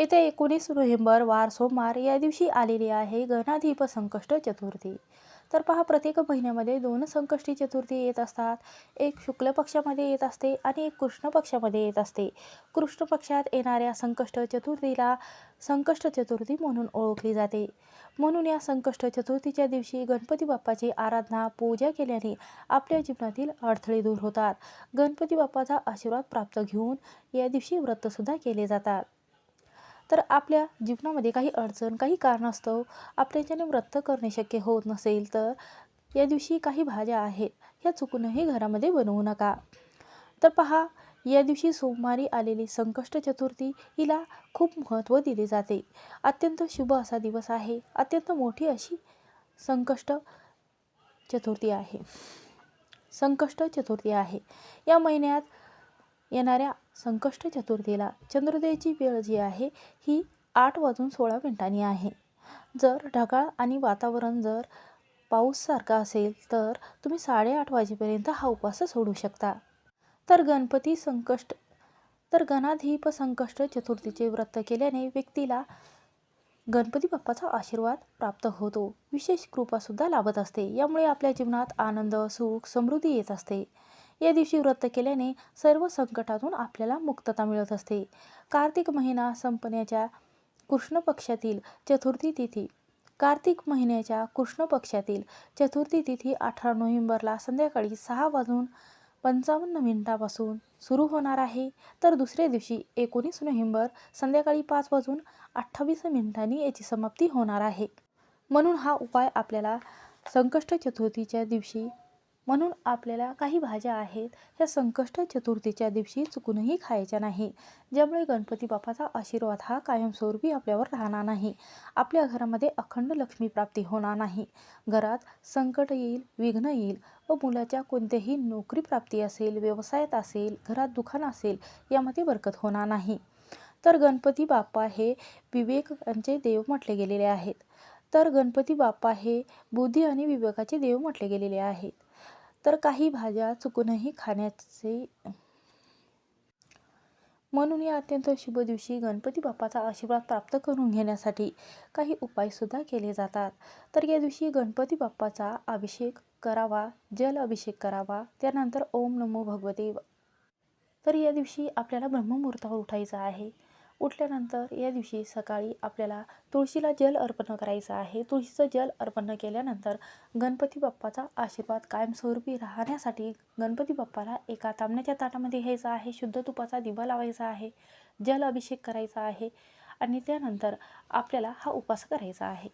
येत्या एकोणीस नोव्हेंबर वार सोमवार या दिवशी आलेली आहे गणाधीप संकष्ट चतुर्थी. तर पहा प्रत्येक महिन्यामध्ये दोन संकष्टी चतुर्थी येत असतात. एक शुक्ल पक्षामध्ये येत असते आणि एक कृष्ण पक्षामध्ये येत असते. कृष्ण पक्षात येणाऱ्या संकष्ट चतुर्थीला संकष्ट चतुर्थी म्हणून ओळखली जाते. म्हणून या संकष्ट चतुर्थीच्या दिवशी गणपती बाप्पाची आराधना पूजा केल्याने आपल्या जीवनातील अडथळे दूर होतात. गणपती बाप्पाचा आशीर्वाद प्राप्त घेऊन या दिवशी व्रतसुद्धा केले जातात. तर आपल्या जीवनामध्ये काही अडचण काही कारणास्तव आपल्याच्याने व्रत करणे शक्य होत नसेल तर या दिवशी काही भाज्या आहेत ह्या चुकूनही घरामध्ये बनवू नका. तर पहा या दिवशी सोमवारी आलेली संकष्ट चतुर्थी हिला खूप महत्त्व दिले जाते. अत्यंत शुभ असा दिवस आहे. अत्यंत मोठी अशी संकष्ट चतुर्थी आहे. संकष्ट चतुर्थी आहे. या महिन्यात येणाऱ्या संकष्ट चतुर्थीला चंद्रोदयाची वेळ जी आहे ही आठ वाजून सोळा मिनिटांनी आहे. जर ढगाळ आणि वातावरण जर पाऊससारखा असेल तर तुम्ही साडेआठ वाजेपर्यंत हा उपवास सोडू शकता. तर गणपती संकष्ट तर गणाधीप संकष्ट चतुर्थीचे व्रत केल्याने व्यक्तीला गणपती बाप्पाचा आशीर्वाद प्राप्त होतो. विशेष कृपासुद्धा लाभत असते. यामुळे आपल्या जीवनात आनंद सुख समृद्धी येत असते. या दिवशी व्रत केल्याने सर्व संकटातून आपल्याला मुक्तता मिळत असते. कार्तिक महिना संपण्याच्या कृष्ण पक्षातील चतुर्थी तिथी. कार्तिक महिन्याच्या कृष्ण पक्षातील चतुर्थी तिथी अठरा नोव्हेंबरला संध्याकाळी सहा वाजून पंचावन्न मिनिटापासून सुरू होणार आहे. तर दुसऱ्या दिवशी एकोणीस नोव्हेंबर संध्याकाळी पाच वाजून अठ्ठावीस मिनिटांनी याची समाप्ती होणार आहे. म्हणून हा उपाय आपल्याला संकष्ट चतुर्थीच्या दिवशी म्हणून आपल्याला काही भाज्या आहेत ह्या संकष्ट चतुर्थीच्या दिवशी चुकूनही खायच्या नाही. ज्यामुळे गणपती बाप्पाचा आशीर्वाद हा कायमस्वरूपी आपल्यावर राहणार नाही. आपल्या घरामध्ये अखंड लक्ष्मी प्राप्ती होणार नाही. घरात संकट येईल विघ्न येईल व मुलाच्या कोणत्याही नोकरी प्राप्ती असेल व्यवसायात असेल घरात दुकान असेल यामध्ये बरकत होणार नाही. तर गणपती बाप्पा हे विवेकांचे देव म्हटले गेलेले आहेत. तर गणपती बाप्पा हे बुद्धी आणि विवेकाचे देव म्हटले गेलेले आहेत. तर काही भाज्या चुकूनही खाण्याचे. म्हणून या अत्यंत शुभ दिवशी गणपती बाप्पाचा आशीर्वाद प्राप्त करून घेण्यासाठी काही उपायसुद्धा केले जातात. तर या दिवशी गणपती बाप्पाचा अभिषेक करावा जल अभिषेक करावा त्यानंतर ओम नमो भगवते. तर या दिवशी आपल्याला ब्रह्ममुहूर्तावर उठायचं आहे. उठल्यानंतर या दिवशी सकाळी आपल्याला तुळशीला जल अर्पण करायचं आहे. तुळशीचं जल अर्पण केल्यानंतर गणपती बाप्पाचा आशीर्वाद कायमस्वरूपी राहण्यासाठी गणपती बाप्पाला एका तांबण्याच्या ताटामध्ये घ्यायचा आहे. शुद्ध तुपाचा दिवा लावायचा आहे. जल अभिषेक करायचा आहे आणि त्यानंतर आपल्याला हा उपास करायचा आहे.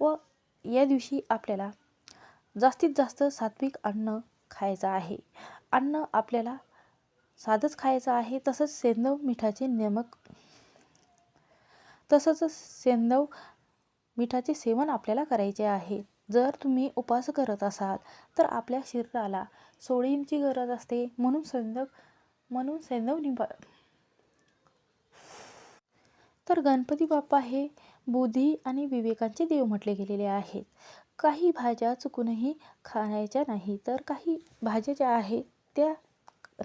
व या दिवशी आपल्याला जास्तीत जास्त सात्विक अन्न खायचं आहे. अन्न आपल्याला साधंच खायचं आहे. तसंच सेंदव मिठाचे नमक तसंच सेंदव मिठाचे सेवन आपल्याला करायचे आहे. जर तुम्ही उपास करत असाल तर आपल्या शरीराला सोडियमची गरज असते. म्हणून सेंदव म्हणून सेंदव निंबा तर गणपती बाप्पा हे बुद्धी आणि विवेकांचे देव म्हटले गेलेले आहेत. काही भाज्या चुकूनही खाण्याच्या नाही तर काही भाज्या ज्या आहेत त्या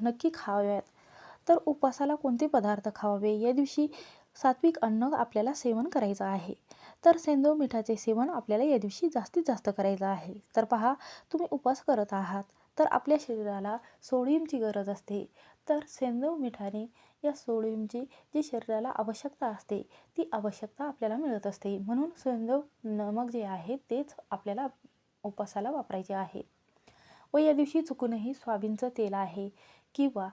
नक्की खाव्यात. तर उपवासाला कोणते पदार्थ खावावे या दिवशी सात्विक अन्न आपल्याला सेवन करायचं आहे. तर सेंदव मिठाचे सेवन आपल्याला या दिवशी जास्तीत जास्त करायचं आहे. तर पहा तुम्ही उपवास करत आहात तर आपल्या शरीराला सोडियमची गरज असते. तर सेंदव मिठाने या सोडियमची जी शरीराला आवश्यकता असते ती आवश्यकता आपल्याला मिळत असते. म्हणून सेंदव नमक जे आहे तेच आपल्याला उपवासाला वापरायचे आहे. व या दिवशी चुकूनही सोयाबीनचं तेल आहे. किंवा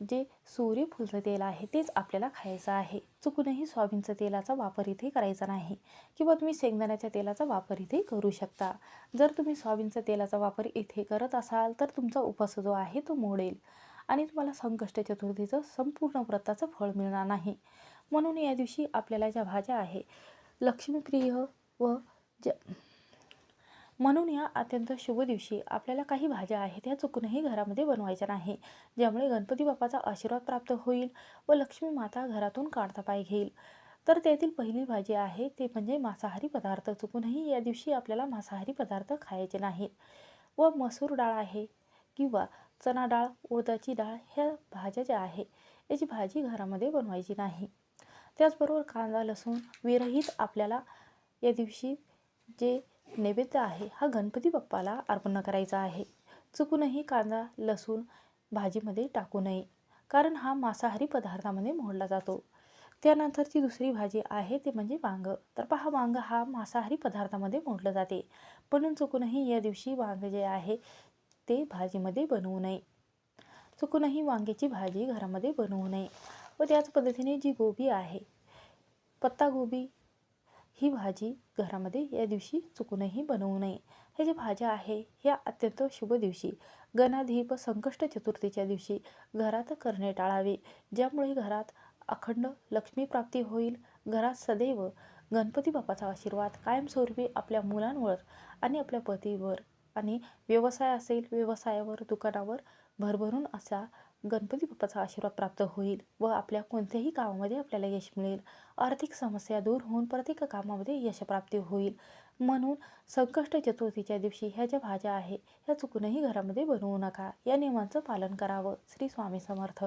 जे सूर्यफूलचं तेल आहे तेच आपल्याला खायचं आहे. चुकूनही सोयाबीनचं तेलाचा वापर इथे करायचा नाही. किंवा तुम्ही शेंगदाण्याच्या तेलाचा वापर इथे करू शकता. जर तुम्ही सोयाबीनच्या तेलाचा वापर इथे करत असाल तर तुमचा उपवास जो आहे तो मोडेल. आणि तुम्हाला संकष्ट चतुर्थीचं संपूर्ण व्रताचं फळ मिळणार नाही. म्हणून या दिवशी आपल्याला ज्या भाज्या आहे लक्ष्मीप्रिय व ज म्हणून या अत्यंत शुभ दिवशी आपल्याला काही भाज्या आहेत त्या चुकूनही घरामध्ये बनवायच्या नाही. ज्यामुळे गणपती बाप्पाचा आशीर्वाद प्राप्त होईल व लक्ष्मी माता घरातून काढता पाय घेईल. तर त्यातील पहिली भाजी आहे ते म्हणजे मांसाहारी पदार्थ. चुकूनही या दिवशी आपल्याला मांसाहारी पदार्थ खायचे नाहीत. व मसूर डाळ आहे किंवा चणा डाळ उडदाची डाळ ह्या भाज्या ज्या आहे याची भाजी घरामध्ये बनवायची नाही. त्याचबरोबर कांदा लसूण विरहित आपल्याला या दिवशी जे नैवेद्य आहे. हा गणपती बाप्पाला अर्पण करायचा आहे. चुकूनही कांदा लसूण भाजीमध्ये टाकू नये. कारण हा मांसाहारी पदार्थामध्ये मोडला जातो. त्यानंतरची दुसरी भाजी आहे ते म्हणजे वांग. तर पहा वांग हा मांसाहारी पदार्थामध्ये मोडलं जाते. म्हणून चुकूनही या दिवशी वांग जे आहे ते भाजीमध्ये बनवू नये. चुकूनही वांग्याची भाजी घरामध्ये बनवू नये. व त्याच पद्धतीने जी गोबी आहे पत्तागोबी ही भाजी घरामध्ये या दिवशी चुकूनही बनवू नये. हे जे भाज्या आहे ह्या अत्यंत शुभ दिवशी. गणाधीप संकष्ट चतुर्थीच्या दिवशी घरात करणे टाळावे. ज्यामुळे घरात अखंड लक्ष्मीप्राप्ती होईल. घरात सदैव गणपती बाप्पाचा आशीर्वाद कायमस्वरूपी आपल्या मुलांवर आणि आपल्या पतीवर आणि व्यवसाय असेल व्यवसायावर दुकानावर भरभरून असा गणपती बाप्पाचा आशीर्वाद प्राप्त होईल व आपल्या कोणत्याही कामामध्ये आपल्याला यश मिळेल. आर्थिक समस्या दूर होऊन प्रत्येक कामामध्ये यशप्राप्ती होईल. म्हणून संकष्ट चतुर्थीच्या दिवशी ह्या ज्या भाज्या आहे ह्या चुकूनही घरामध्ये बनवू नका. या नियमांचं पालन करावं. श्री स्वामी समर्थ.